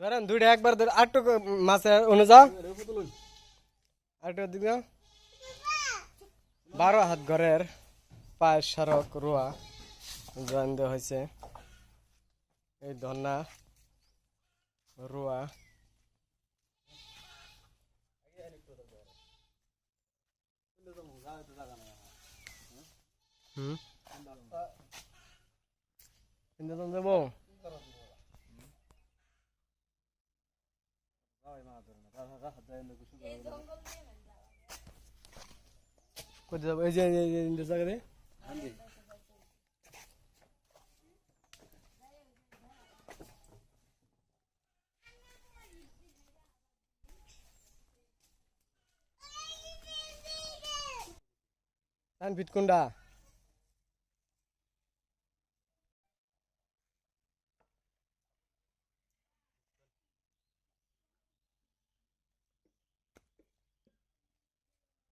ধরেন দুইটা একবার ধরে আটটু মাছে অনুযায়ী আটটু দিন বারো হাত ঘরের পায়ের সড়ক রোয়া জয়েন দেওয়া হয়েছে। এই ধন্না রোয়া। হুম? কিন্তু কোথায় যাবো এই যে এই যে- এই যে এই যে জায়গাতে ফিট কোনটা